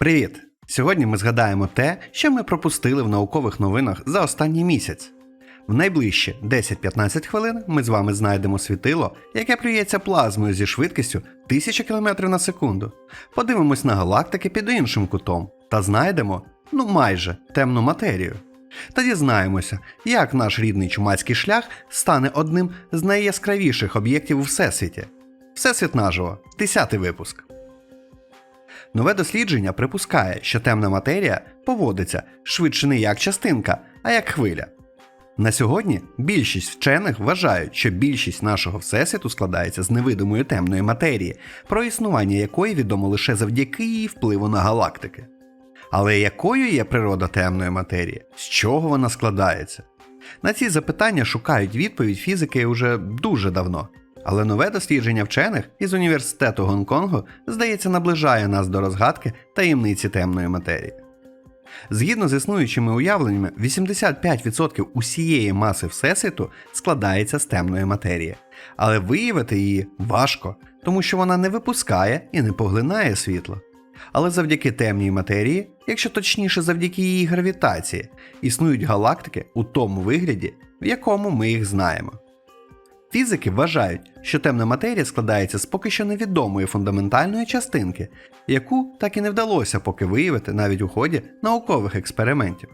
Привіт! Сьогодні ми згадаємо те, що ми пропустили в наукових новинах за останній місяць. В найближчі 10-15 хвилин ми з вами знайдемо світило, яке плюється плазмою зі швидкістю 1000 км на секунду. Подивимось на галактики під іншим кутом та знайдемо, ну майже, темну матерію. Та дізнаємося, як наш рідний чумацький шлях стане одним з найяскравіших об'єктів у Всесвіті. Всесвіт наживо, 10 випуск. Нове дослідження припускає, що темна матерія поводиться швидше не як частинка, а як хвиля. На сьогодні більшість вчених вважають, що більшість нашого всесвіту складається з невидимої темної матерії, про існування якої відомо лише завдяки її впливу на галактики. Але якою є природа темної матерії? З чого вона складається? На ці запитання шукають відповідь фізики уже дуже давно. Але нове дослідження вчених із університету Гонконгу, здається, наближає нас до розгадки таємниці темної матерії. Згідно з існуючими уявленнями, 85% усієї маси Всесвіту складається з темної матерії, але виявити її важко, тому що вона не випускає і не поглинає світло. Але завдяки темній матерії, якщо точніше завдяки її гравітації, існують галактики у тому вигляді, в якому ми їх знаємо. Фізики вважають, що темна матерія складається з поки що невідомої фундаментальної частинки, яку так і не вдалося поки виявити навіть у ході наукових експериментів.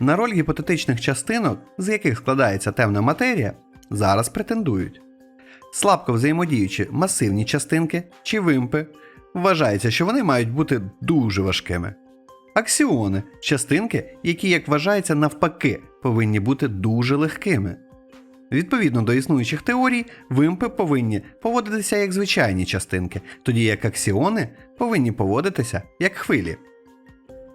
На роль гіпотетичних частинок, з яких складається темна матерія, зараз претендують. Слабко взаємодіючі масивні частинки чи вимпи, вважається, що вони мають бути дуже важкими. Аксіони частинки, які, як вважається, навпаки, повинні бути дуже легкими. Відповідно до існуючих теорій, вимпи повинні поводитися як звичайні частинки, тоді як аксіони повинні поводитися як хвилі.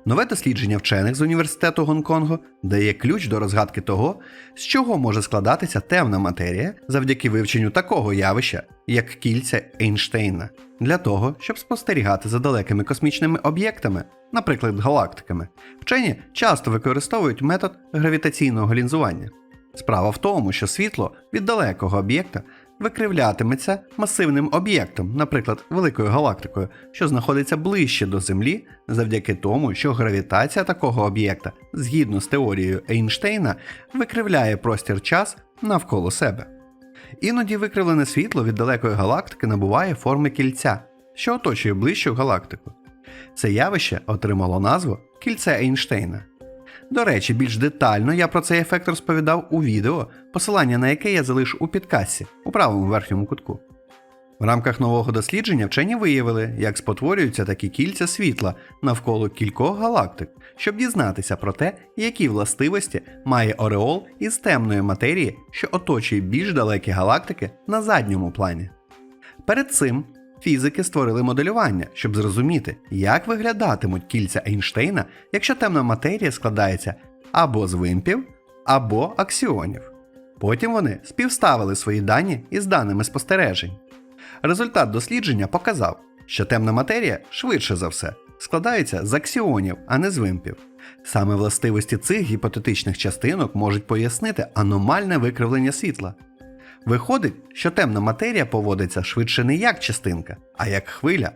Нове дослідження вчених з університету Гонконгу дає ключ до розгадки того, з чого може складатися темна матерія завдяки вивченню такого явища, як кільця Ейнштейна, для того, щоб спостерігати за далекими космічними об'єктами, наприклад, галактиками. Вчені часто використовують метод гравітаційного лінзування. Справа в тому, що світло від далекого об'єкта викривлятиметься масивним об'єктом, наприклад, великою галактикою, що знаходиться ближче до Землі, завдяки тому, що гравітація такого об'єкта, згідно з теорією Ейнштейна, викривляє простір час навколо себе. Іноді викривлене світло від далекої галактики набуває форми кільця, що оточує ближчу галактику. Це явище отримало назву кільце Ейнштейна. До речі, більш детально я про цей ефект розповідав у відео, посилання на яке я залишу у підкасті у правому верхньому кутку. В рамках нового дослідження вчені виявили, як спотворюються такі кільця світла навколо кількох галактик, щоб дізнатися про те, які властивості має ореол із темної матерії, що оточує більш далекі галактики на задньому плані. Перед цим фізики створили моделювання, щоб зрозуміти, як виглядатимуть кільця Ейнштейна, якщо темна матерія складається або з вимпів, або аксіонів. Потім вони співставили свої дані із даними спостережень. Результат дослідження показав, що темна матерія швидше за все складається з аксіонів, а не з вимпів. Саме властивості цих гіпотетичних частинок можуть пояснити аномальне викривлення світла. Виходить, що темна матерія поводиться швидше не як частинка, а як хвиля.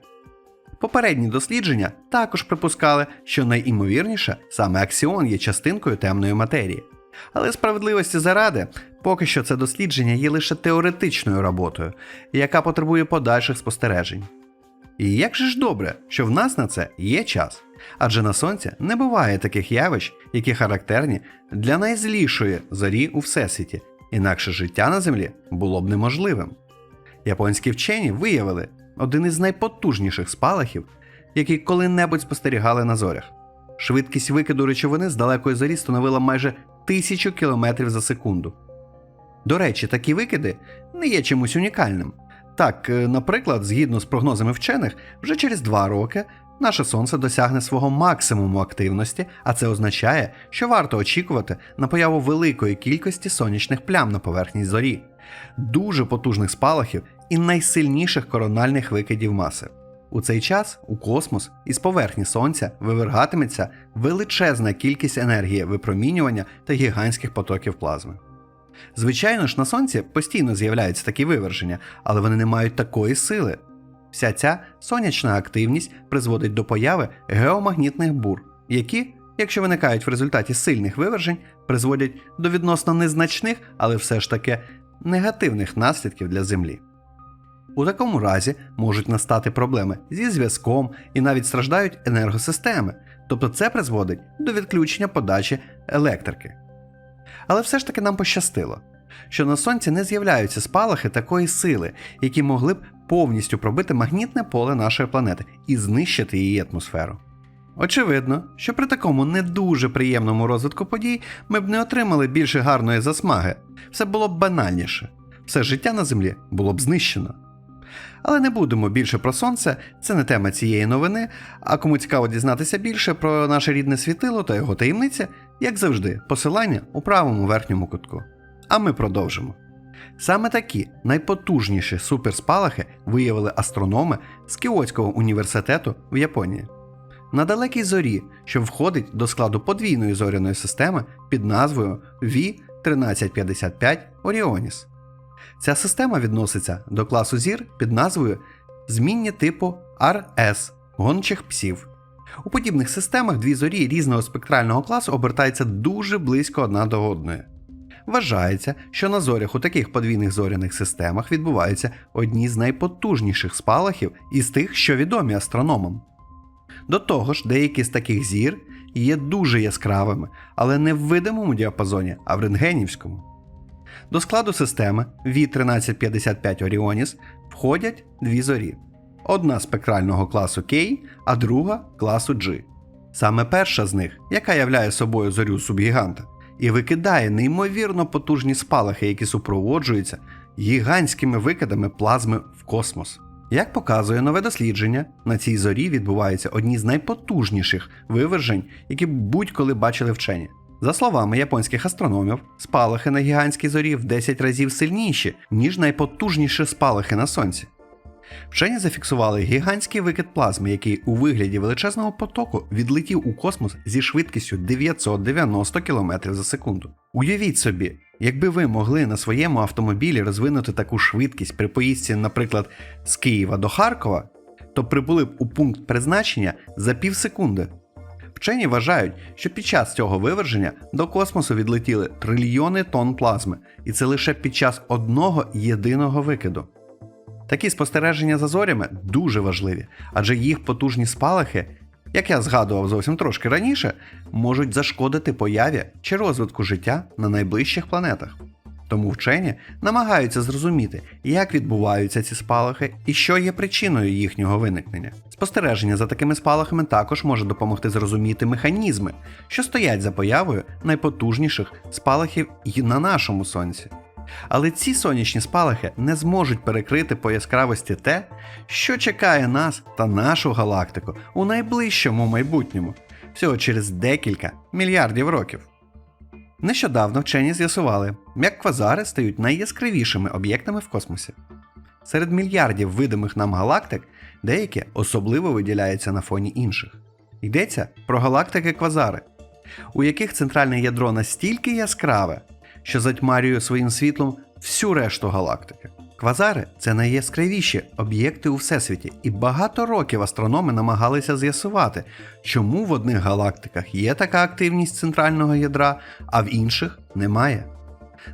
Попередні дослідження також припускали, що найімовірніше саме аксіон є частинкою темної матерії. Але справедливості заради, поки що це дослідження є лише теоретичною роботою, яка потребує подальших спостережень. І як же ж добре, що в нас на це є час, адже на сонці не буває таких явищ, які характерні для найзлішої зорі у всесвіті, інакше життя на Землі було б неможливим. Японські вчені виявили один із найпотужніших спалахів, які коли-небудь спостерігали на зорях. Швидкість викиду речовини з далекої зорі становила майже тисячу кілометрів за секунду. До речі, такі викиди не є чимось унікальним. Так, е, наприклад, згідно з прогнозами вчених, вже через два роки наше сонце досягне свого максимуму активності, а це означає, що варто очікувати на появу великої кількості сонячних плям на поверхні зорі, дуже потужних спалахів і найсильніших корональних викидів маси. У цей час у космос із поверхні сонця вивергатиметься величезна кількість енергії випромінювання та гігантських потоків плазми. Звичайно ж, на сонці постійно з'являються такі виверження, але вони не мають такої сили. Вся ця сонячна активність призводить до появи геомагнітних бур, які, якщо виникають в результаті сильних вивержень, призводять до відносно незначних, але все ж таки негативних наслідків для Землі. У такому разі можуть настати проблеми зі зв'язком і навіть страждають енергосистеми, тобто це призводить до відключення подачі електрики. Але все ж таки нам пощастило, що на сонці не з'являються спалахи такої сили, які могли б повністю пробити магнітне поле нашої планети і знищити її атмосферу. Очевидно, що при такому не дуже приємному розвитку подій ми б не отримали більше гарної засмаги, все було б банальніше, все життя на землі було б знищено. Але не будемо більше про сонце, це не тема цієї новини. А кому цікаво дізнатися більше про наше рідне світило та його таємниці, як завжди, посилання у правому верхньому кутку. А ми продовжимо. Саме такі найпотужніші суперспалахи виявили астрономи з Кіотського університету в Японії. На далекій зорі, що входить до складу подвійної зоряної системи під назвою V1355 Оріоніс. Ця система відноситься до класу зір під назвою змінні типу RS гончих псів. У подібних системах дві зорі різного спектрального класу обертаються дуже близько одна до одної. Вважається, що на зорях у таких подвійних зоряних системах відбуваються одні з найпотужніших спалахів із тих, що відомі астрономам. До того ж, деякі з таких зір є дуже яскравими, але не в видимому діапазоні, а в рентгенівському. До складу системи V1355 Orionis входять дві зорі: одна спектрального класу K, а друга класу G. Саме перша з них, яка являє собою зорю субгіганта, і викидає неймовірно потужні спалахи, які супроводжуються гігантськими викидами плазми в космос. Як показує нове дослідження, на цій зорі відбуваються одні з найпотужніших вивержень, які будь-коли бачили вчені. За словами японських астрономів, спалахи на гігантській зорі в 10 разів сильніші, ніж найпотужніші спалахи на сонці. Вчені зафіксували гігантський викид плазми, який у вигляді величезного потоку відлетів у космос зі швидкістю 990 км за секунду. Уявіть собі, якби ви могли на своєму автомобілі розвинути таку швидкість при поїздці, наприклад, з Києва до Харкова, то прибули б у пункт призначення за пів секунди. Вчені вважають, що під час цього виверження до космосу відлетіли трильйони тонн плазми, і це лише під час одного єдиного викиду. Такі спостереження за зорями дуже важливі, адже їх потужні спалахи, як я згадував зовсім трошки раніше, можуть зашкодити появі чи розвитку життя на найближчих планетах. Тому вчені намагаються зрозуміти, як відбуваються ці спалахи і що є причиною їхнього виникнення. Спостереження за такими спалахами також може допомогти зрозуміти механізми, що стоять за появою найпотужніших спалахів і на нашому сонці. Але ці сонячні спалахи не зможуть перекрити по яскравості те, що чекає нас та нашу галактику у найближчому майбутньому, всього через декілька мільярдів років. Нещодавно вчені з'ясували, як квазари стають найяскравішими об'єктами в космосі. Серед мільярдів видимих нам галактик деякі особливо виділяються на фоні інших. Йдеться про галактики квазари, у яких центральне ядро настільки яскраве, що затьмарює своїм світлом всю решту галактики. Квазари це найяскравіші об'єкти у всесвіті, і багато років астрономи намагалися з'ясувати, чому в одних галактиках є така активність центрального ядра, а в інших немає.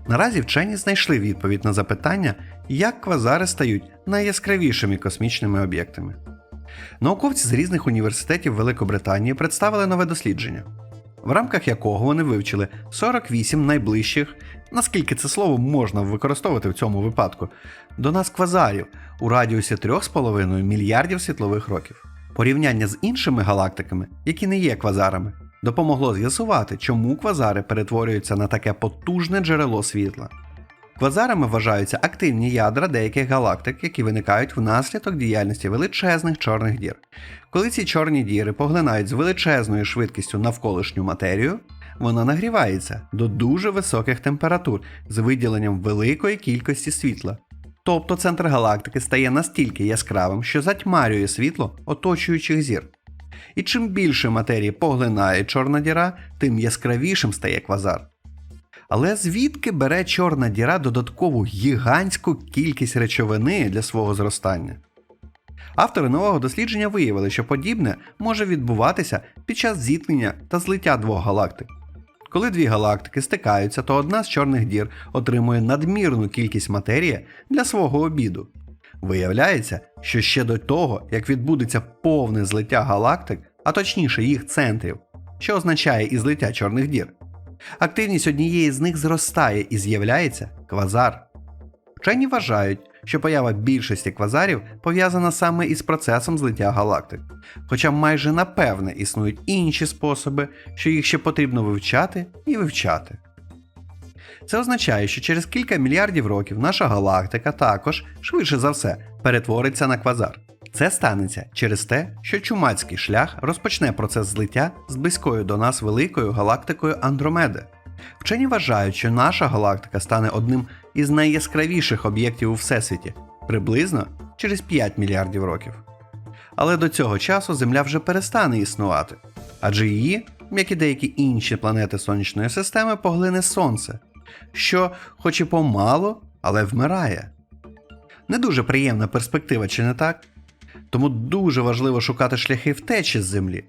Наразі вчені знайшли відповідь на запитання, як квазари стають найяскравішими космічними об'єктами. Науковці з різних університетів Великобританії представили нове дослідження, в рамках якого вони вивчили 48 найближчих, наскільки це слово можна використовувати в цьому випадку, до нас квазарів у радіусі 3,5 мільярдів світлових років. Порівняння з іншими галактиками, які не є квазарами, допомогло з'ясувати, чому квазари перетворюються на таке потужне джерело світла. Квазарами вважаються активні ядра деяких галактик, які виникають внаслідок діяльності величезних чорних дір. Коли ці чорні діри поглинають з величезною швидкістю навколишню матерію, вона нагрівається до дуже високих температур з виділенням великої кількості світла. Тобто центр галактики стає настільки яскравим, що затьмарює світло оточуючих зір. І чим більше матерії поглинає чорна діра, тим яскравішим стає квазар. Але звідки бере чорна діра додаткову гігантську кількість речовини для свого зростання? Автори нового дослідження виявили, що подібне може відбуватися під час зіткнення та злиття двох галактик. Коли дві галактики стикаються, то одна з чорних дір отримує надмірну кількість матерії для свого обіду. Виявляється, що ще до того, як відбудеться повне злиття галактик, а точніше їх центрів, що означає і злиття чорних дір, активність однієї з них зростає і з'являється квазар. Вчені вважають, що поява більшості квазарів пов'язана саме із процесом злиття галактик, хоча майже напевне існують інші способи, що їх ще потрібно вивчати і вивчати. Це означає, що через кілька мільярдів років наша галактика також, швидше за все, перетвориться на квазар. Це станеться через те, що чумацький шлях розпочне процес злиття з близькою до нас великою галактикою Андромеди. Вчені вважають, що наша галактика стане одним із найяскравіших об'єктів у Всесвіті приблизно через 5 мільярдів років. Але до цього часу Земля вже перестане існувати, адже її, як і деякі інші планети Сонячної системи, поглине Сонце, що, хоч і помало, але вмирає. Не дуже приємна перспектива, чи не так? Тому дуже важливо шукати шляхи втечі з землі.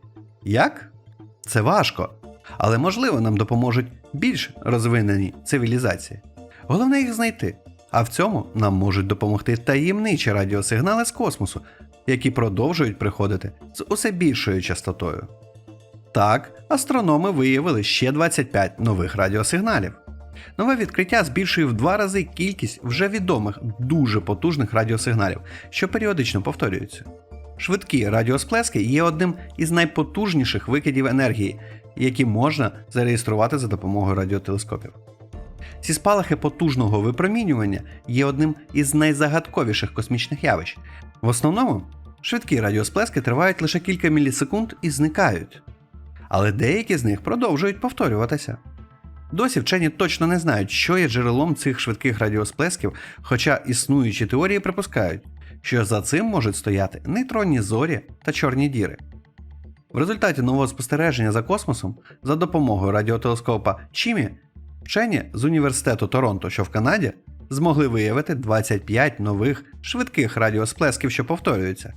Як? Це важко, але можливо нам допоможуть більш розвинені цивілізації. Головне їх знайти. А в цьому нам можуть допомогти таємничі радіосигнали з космосу, які продовжують приходити з усе більшою частотою. Так, астрономи виявили ще 25 нових радіосигналів. Нове відкриття збільшує в два рази кількість вже відомих дуже потужних радіосигналів, що періодично повторюються. Швидкі радіосплески є одним із найпотужніших викидів енергії, які можна зареєструвати за допомогою радіотелескопів. Ці спалахи потужного випромінювання є одним із найзагадковіших космічних явищ. В основному швидкі радіосплески тривають лише кілька мілісекунд і зникають. Але деякі з них продовжують повторюватися. Досі вчені точно не знають, що є джерелом цих швидких радіосплесків, хоча існуючі теорії припускають, що за цим можуть стояти нейтронні зорі та чорні діри. В результаті нового спостереження за космосом за допомогою радіотелескопа Чімі вчені з університету Торонто, що в Канаді, змогли виявити 25 нових швидких радіосплесків, що повторюються.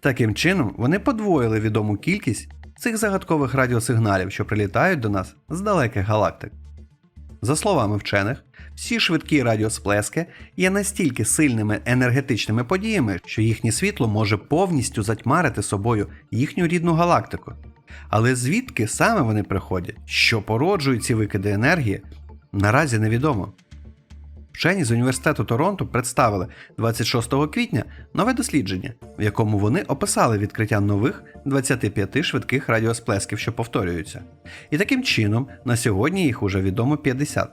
Таким чином, вони подвоїли відому кількість цих загадкових радіосигналів, що прилітають до нас з далеких галактик. За словами вчених, всі швидкі радіосплески є настільки сильними енергетичними подіями, що їхнє світло може повністю затьмарити собою їхню рідну галактику. Але звідки саме вони приходять, що породжують ці викиди енергії, наразі невідомо. Вчені з університету Торонто представили 26 квітня нове дослідження, в якому вони описали відкриття нових 25 швидких радіосплесків, що повторюються. І таким чином на сьогодні їх уже відомо 50.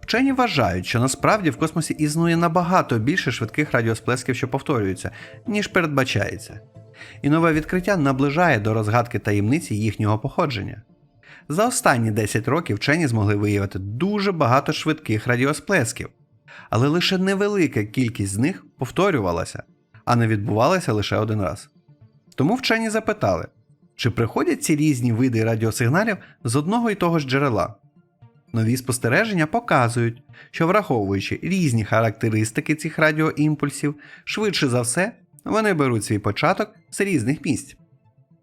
Вчені вважають, що насправді в космосі існує набагато більше швидких радіосплесків, що повторюються, ніж передбачається. І нове відкриття наближає до розгадки таємниці їхнього походження. За останні 10 років вчені змогли виявити дуже багато швидких радіосплесків, але лише невелика кількість з них повторювалася, а не відбувалася лише один раз. Тому вчені запитали, чи приходять ці різні види радіосигналів з одного і того ж джерела. Нові спостереження показують, що враховуючи різні характеристики цих радіоімпульсів, швидше за все, вони беруть свій початок з різних місць.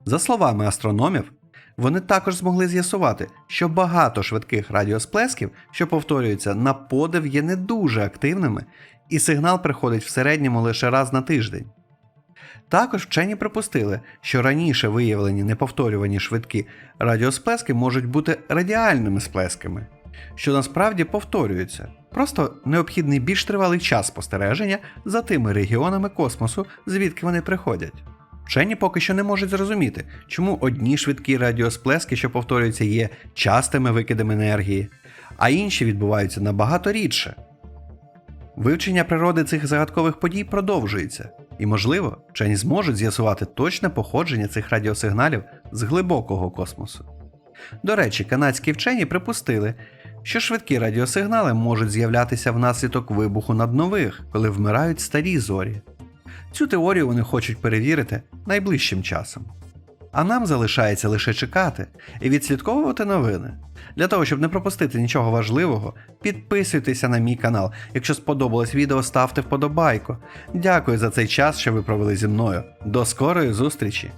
За словами астрономів, вони також змогли з'ясувати, що багато швидких радіосплесків, що повторюються на подив, є не дуже активними, і сигнал приходить в середньому лише раз на тиждень. Також вчені припустили, що раніше виявлені неповторювані швидкі радіосплески можуть бути радіальними сплесками, що насправді повторюються. Просто необхідний більш тривалий час спостереження за тими регіонами космосу, звідки вони приходять. Вчені поки що не можуть зрозуміти, чому одні швидкі радіосплески, що повторюються, є частими викидами енергії, а інші відбуваються набагато рідше. Вивчення природи цих загадкових подій продовжується, і, можливо, вчені зможуть з'ясувати точне походження цих радіосигналів з глибокого космосу. До речі, канадські вчені припустили, що швидкі радіосигнали можуть з'являтися внаслідок вибуху наднових, коли вмирають старі зорі. Цю теорію вони хочуть перевірити найближчим часом. А нам залишається лише чекати і відслідковувати новини. Для того, щоб не пропустити нічого важливого, підписуйтеся на мій канал. Якщо сподобалось відео, ставте вподобайку. Дякую за цей час, що ви провели зі мною. До скорої зустрічі!